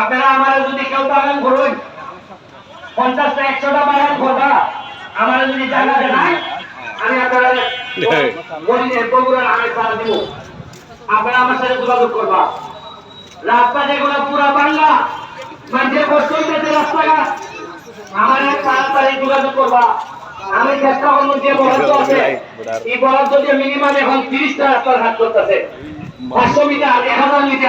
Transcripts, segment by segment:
আপনারা আমার যদি কেউ বাগান করুন পঞ্চাশটা একশোটা বাগান করবা আমার যদি জায়গা দেয় আমি আপনারা বগুড়ার আমি সারা দিব। আপনারা আমার সাথে যোগাযোগ করবা। রাস্তা যেগুলো পুরা বাংলা মানুষের কষ্ট হইতেছে রাস্তাঘাট আমার এক তাড়াতাড়ি যোগাযোগ করবা। আমি চেষ্টা করব যে বরাদ্দ আছে। এই বরাদ্দ দিয়ে মিনিমাম এখন তিরিশটা রাস্তার হাত করতেছে। পাঁচশো মিটার এক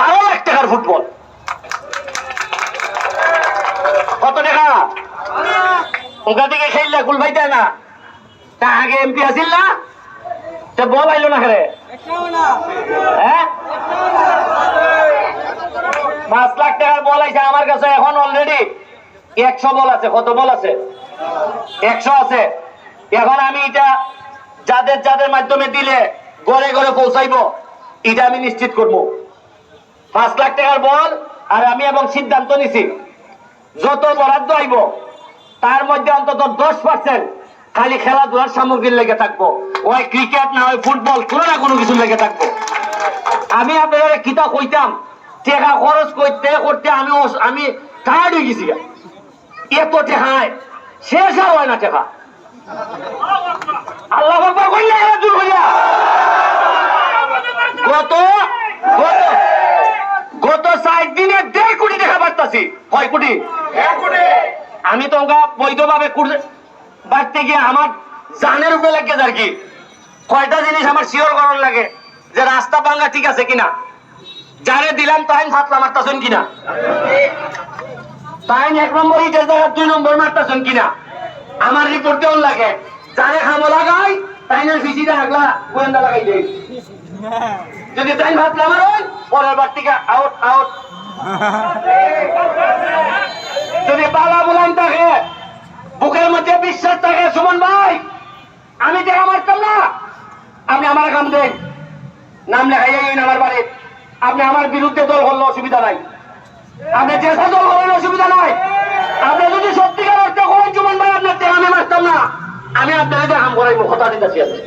বারো লাখ টাকার ফুটবল। কত টাকা? ওখান থেকে খেললে কুল ভাই দেয় না। তা আগে এমপি আসিল না? তা বল আইলো না খেলে হ্যাঁ? পাঁচ লাখ টাকার বল আছে আমার কাছে এখন অলরেডি একশো বল আছে, কত বল আছে? একশো আছে। এখন আমি এটা যাদের যাদের মাধ্যমে দিলে ঘরে ঘরে পৌঁছাইবো, এটা আমি নিশ্চিত করব। পাঁচ লাখ টাকার বল আর আমি এবং সিদ্ধান্ত নিছি। যত বরাদ্দ আইব, তার মধ্যে অন্তত দশ পার্সেন্ট খালি খেলাধুলার সামগ্রীর লেগে থাকব। ওই ক্রিকেট না ওই ফুটবল, কোনো না কোনো কিছু লেগে থাকব। আমি আপনাদের কিতা কইতাম, টাকা খরচ করতে করতে আমি আমি টায়ার্ড হয়ে গেছি এত টেকায় শেষ হয় না টেকা আল্লাহ কইলে দূর হইয়া কয় কোটি? আমি তো বৈধভাবে বাড়তে গিয়ে আমার জানের উপরে লাগে আর কি। কয়টা জিনিস আমার শিওর করার লাগে যে রাস্তা ভাঙ্গা ঠিক আছে কিনা? যারে দিলাম তাই ফাতলা মারতাছেন কিনা? তাই এক নম্বর ইটের জায়গা দুই নম্বর মারতাছেন কিনা? আমার রিপোর্ট দেওয়ার লাগে? যারে খামো লাগাই তাই না আগলা গোয়েন্দা লাগাই দেয়। যদি তাই ভাতলা আমার হয় পরের বার থেকে আউট আউট যদি বালা বুলান থাকে, বুকের মধ্যে বিশ্বাস থাকে, সুমন ভাই, আমি টাকা মারতাম না, আপনি আমার কাম দেন। নাম লেখাইয়া গেলেন আমার বাড়ি আপনি আমার বিরুদ্ধে দল করলে অসুবিধা নাই। আপনি যেসা দল করেন অসুবিধা নাই। আপনি যদি সত্যিকার অর্থ করেন, সুমন ভাই, আপনার আমি মারতাম না। আমি আপনার কাম করাইবো, কথা দিতেছি আমি।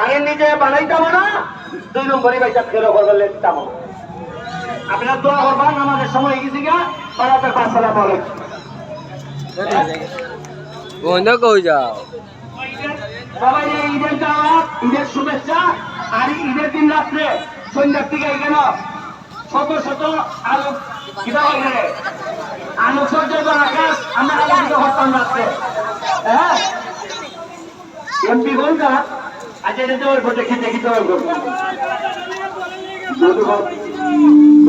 আমি নিজে বানাইতাম না, দুই নম্বরই বাইসা ফেরো করবার লেখতাম আপনার দোয়া করবেন আমাদের সময় গেছি গা বারাতের পাঁচ সালা বলে কোন কই যাও? সবাই এই ঈদের দাওয়াত ঈদের শুভেচ্ছা আর ঈদের দিন রাত্রে সন্ধ্যার থেকে এখানে শত শত আলো কিতা বলে আলোক সজ্জার আকাশ আমরা আলোকিত করতাম রাত্রে। হ্যাঁ? এমপি কোনটা আজ এটা তো খেতে খেতে হবে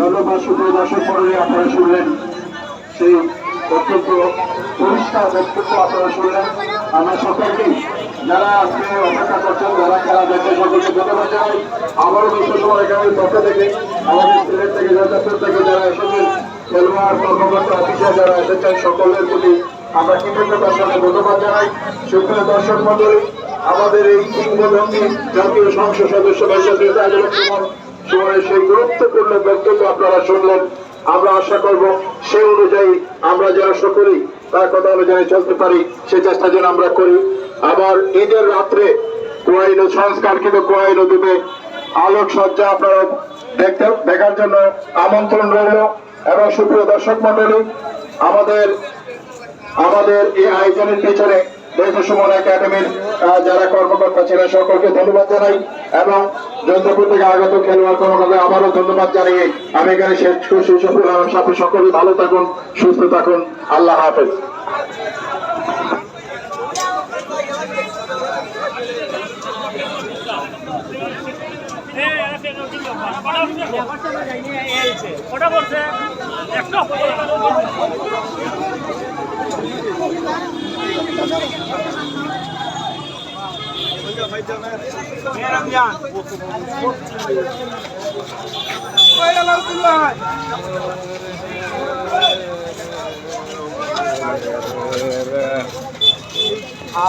ধন্যবাদ, সুপ্রিয় দর্শক মন্ডলী, আপনারা শুনলেন সেই অত্যন্ত পরিষ্কার বক্তব্য আপনারা শুনলেন। আমরা সকলকেই যারা আজকে অপেক্ষা করছেন, যারা খেলা দেখে সকলকে ধন্যবাদ জানাই। আবারও বিশ্ব সময় এখানে পক্ষ থেকে, আমাদের সিলেট থেকে যাত্রাপুর থেকে যারা এসেছেন, খেলোয়াড়, কর্মকর্তা, অফিসার যারা এসেছেন, সকলের প্রতি আমরা কৃতজ্ঞতার সঙ্গে ধন্যবাদ জানাই। সুপ্রিয় দর্শক মন্ডলী, আমাদের এই কিংবদন্তি জাতীয় সংসদ সদস্য বৈশাখী তাজুল সুমনের সেই গুরুত্বপূর্ণ বক্তব্য আপনারা শুনলেন। আমরা আশা করব সেই অনুযায়ী আমরা যারা সকলেই তার কথা অনুযায়ী চলতে পারি, সে চেষ্টা যেন আমরা করি। আবার ঈদের রাত্রে কোয়াই সংস্কার কিন্তু কোয়াই নদীতে আলোক সজ্জা আপনারা দেখতে দেখার জন্য আমন্ত্রণ রইল। এবং সুপ্রিয় দর্শক মন্ডলী আমাদের আমাদের এই আয়োজনের পেছনে দেশ সুমন একাডেমির যারা কর্মকর্তা ছিলেন সকলকে ধন্যবাদ জানাই এবং জয়ন্তপুর থেকে আগত খেলোয়াড় কর্মকর্তা আবারও ধন্যবাদ জানিয়ে আমি এখানে শেষ করছি। আমার সাথে সকলে ভালো থাকুন, সুস্থ থাকুন। আল্লাহ হাফেজ। ওটা করছে একটা Yeah.